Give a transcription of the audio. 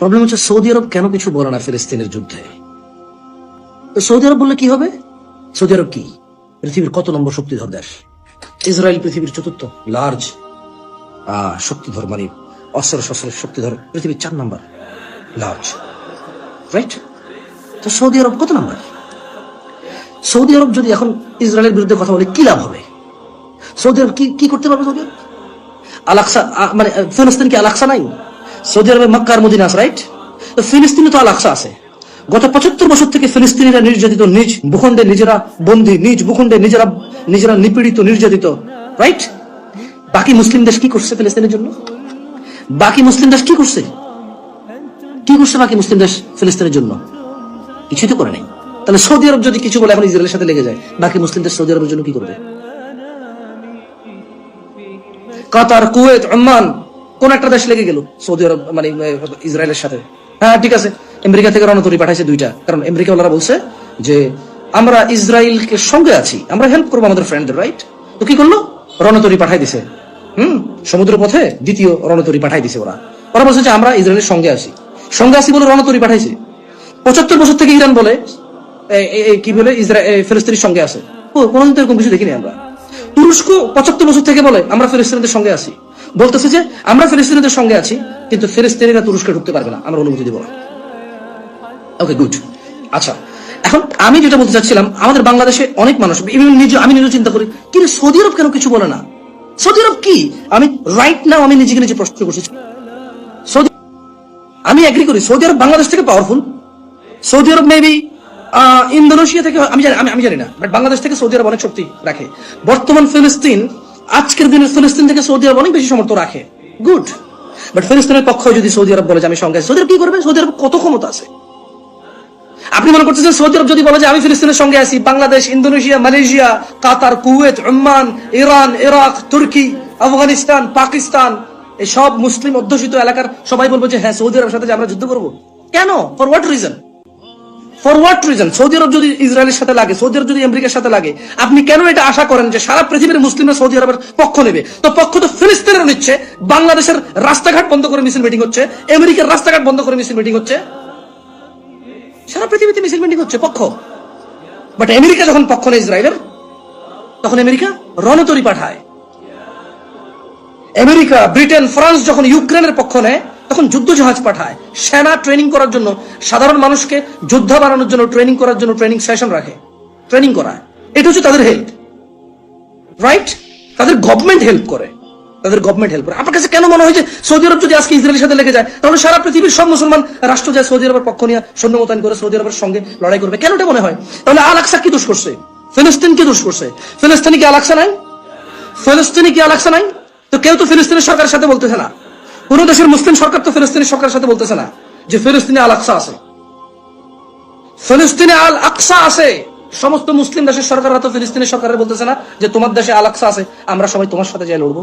Problem হচ্ছে Saudi আরব কেন কিছু বলে না ফিলিস্তিনের যুদ্ধে? সৌদি আরব বললে কি হবে? সৌদি আরব কি? পৃথিবীর কত নম্বর শক্তিধর দেশ? ইসরায়েল পৃথিবীর চতুর্থ লার্জ শক্তিধর মানে অস্ত্র শস্ত্রের শক্তিধর পৃথিবীর চার নম্বর লার্জ রাইট তো সৌদি আরব কত নম্বর? সৌদি আরব যদি এখন ইসরায়েলের বিরুদ্ধে কথা বলে, কি লাভ হবে? সৌদি আরব কি কি করতে পারবে সৌদি আরব? আলাক্সা মানে ফিলিস্তিন কি আলাক্সা নাই? সৌদি আরবে মক্কার মদিনা আছে রাইট তো ফিলিস্তিনে তো আলাক্সা আছে। গত পঁচাত্তর বছর থেকে ফিলিস্তিনিরা নির্যাতিত, নিজ ভূখণ্ডে নিজেরা বন্দী, নিজ ভূখণ্ডে নিজেরা নিজেরা নিপীড়িত, নির্যাতিত রাইট বাকি মুসলিম দেশ কি করছে ফিলিস্তিনের জন্য? বাকি মুসলিম দেশ কি করছে? কি করছে বাকি মুসলিম দেশ ফিলিস্তিনের জন্য? কিছুই তো করে নাই। তাহলে সৌদি আরব যদি কিছু বলে, এখন ইসরায়েলের সাথে লেগে যায়। বাকি মুসলিম দেশ সৌদি আরবের জন্য কি করবে? কাতার, কুয়েত, ওমান কোন একটা দেশ লেগে গেল, সৌদি আরব মানে ইসরায়েলের সাথে। হ্যাঁ ঠিক আছে। আমেরিকা থেকে রণতরী পাঠাইছে দুইটা। কারণ আমেরিকা ওনারা বলছে যে, আমরা ইসরায়েলকে সঙ্গে আছি, আমরা হেল্প করব আমাদের ফ্রেন্ডদের রাইট তো কি করল? রণতরী পাঠাই দিছে। হুম? সমুদ্র পথে দ্বিতীয় রণতরি পাঠাই দিছে ওরা। ওরা বলছে যে, আমরা ইসরায়েলের সঙ্গে আছি। সঙ্গে আছি বলে রণতরী পাঠাইছে। পঁচাত্তর বছর থেকে ইরান বলে কি বলে ইসরায়েল ফিলিস্তিনের সঙ্গে আছে। কোনোদিন তো এরকম কিছু দেখিনি আমরা। তুরস্ক পঁচাত্তর বছর থেকে বলে, আমরা ফিলিস্তিনিদের সঙ্গে আছি। বলতেছে যে, আমরা ফিলিস্তিনিদের সঙ্গে আছি, কিন্তু ফিলিস্তিনিরা তুরস্কে ঢুকতে পারবে না। আমরা অনুমতি দেবো না। ওকে গুড আচ্ছা এখন আমি যেটা বলতে চাচ্ছিলাম, আমাদের বাংলাদেশে অনেক মানুষ নিজে আমি নিজে চিন্তা করি কিন্তু সৌদি আরব কেন কিছু বলে না? সৌদি আরব কি? আমি রাইট নাও আমি নিজেকে নিজে প্রশ্ন করছি। সৌদি আমি এগ্রি করি, সৌদি আরব বাংলাদেশ থেকে powerful Saudi Arab maybe Indonesia থেকে আমি জানি আমি আমি জানি না বাট বাংলাদেশ থেকে সৌদি আরব অনেক শক্তি রাখে। বর্তমান ফিলিস্তিন আজকের দিনে ফিলিস্তিন থেকে সৌদি আরব অনেক বেশি সমর্থ রাখে। গুড বাট ফিলিস্তিনের পক্ষ যদি সৌদি আরব বলে যে আমি সঙ্গে সৌদি আরব কি করবে? সৌদি আরব কত ক্ষমতা আছে? আপনি মনে করতেছেন সৌদি আরব যদি বলে যে আমি ফিলিস্তিনের সঙ্গে আছি, Bangladesh, Indonesia, Malaysia, Qatar, Kuwait, Oman, Iran, Iraq, তুর্কি, আফগানিস্তান, পাকিস্তান, এই সব মুসলিম অধ্যুষিত এলাকার সবাই বলব যে হ্যাঁ সৌদি আরবের সাথে আমরা যুদ্ধ করব। কেন? For what reason for what reason Saudi আরব যদি ইসরায়েলের সাথে লাগে সৌদি আরব যদি আমেরিকার সাথে লাগে, আপনি কেন এটা আশা করেন যে সারা পৃথিবীর মুসলিমরা সৌদি আরবের পক্ষ নেবে? তো পক্ষ তো ফিলিস্তিনের নিচ্ছে, বাংলাদেশের রাস্তাঘাট বন্ধ করে মিছিল মিটিং হচ্ছে আমেরিকার রাস্তাঘাট বন্ধ করে মিছিল মিটিং হচ্ছে। সারা পৃথিবীতে মিছিল মিটিং হচ্ছে, পক্ষ। বাট আমেরিকা যখন পক্ষ নেয় ইসরায়েলের তখন আমেরিকা রণতরী পাঠায়। আমেরিকা ব্রিটেন ফ্রান্স যখন ইউক্রেনের পক্ষ নেয় তখন যুদ্ধ জাহাজ পাঠায়। সেনা ট্রেনিং করার জন্য, সাধারণ মানুষকে যোদ্ধা বানানোর জন্য ট্রেনিং করার জন্য ট্রেনিং সেশন রাখে। ট্রেনিং করায়। এটা হচ্ছে তাদের হেল্প রাইট তাদের গভর্নমেন্ট হেল্প করে। তাদের গভর্নমেন্ট হেল্প করে। আপনার কাছে কেন মনে হয় যে সৌদি আরব যদি আজকে ইসরায়েলের সাথে লেগে যায়, তাহলে সারা পৃথিবীর সব মুসলমান রাষ্ট্র যায় সৌদি আরবের পক্ষ নিয়ে সৈন্য মোতায়েন করে সৌদি আরবের সঙ্গে লড়াই করবে। কেন এটা মনে হয়? তাহলে আল আকসা কি দোষ করছে? ফিলিস্তিন কি দোষ করছে? ফিলিস্তিনি কি আল আকসা নাই? ফিলিস্তিনি কি আল আকসা নাই? তো কেউ তো ফিলিস্তিনের সরকারের সাথে বলতেছে না। কোন দেশের মুসলিম সরকার তো ফিলিস্তিনি সরকারের সাথে বলতেছে না যে ফিলিস্তিনে আল আকসা আছে। ফিলিস্তিনে আল আকসা আছে। সমস্ত মুসলিম দেশের সরকার তো ফিলিস্তিনের সরকারের বলতেছে না যে তোমার দেশে আল আকসা আছে, আমরা সবাই তোমার সাথে যাই লড়বো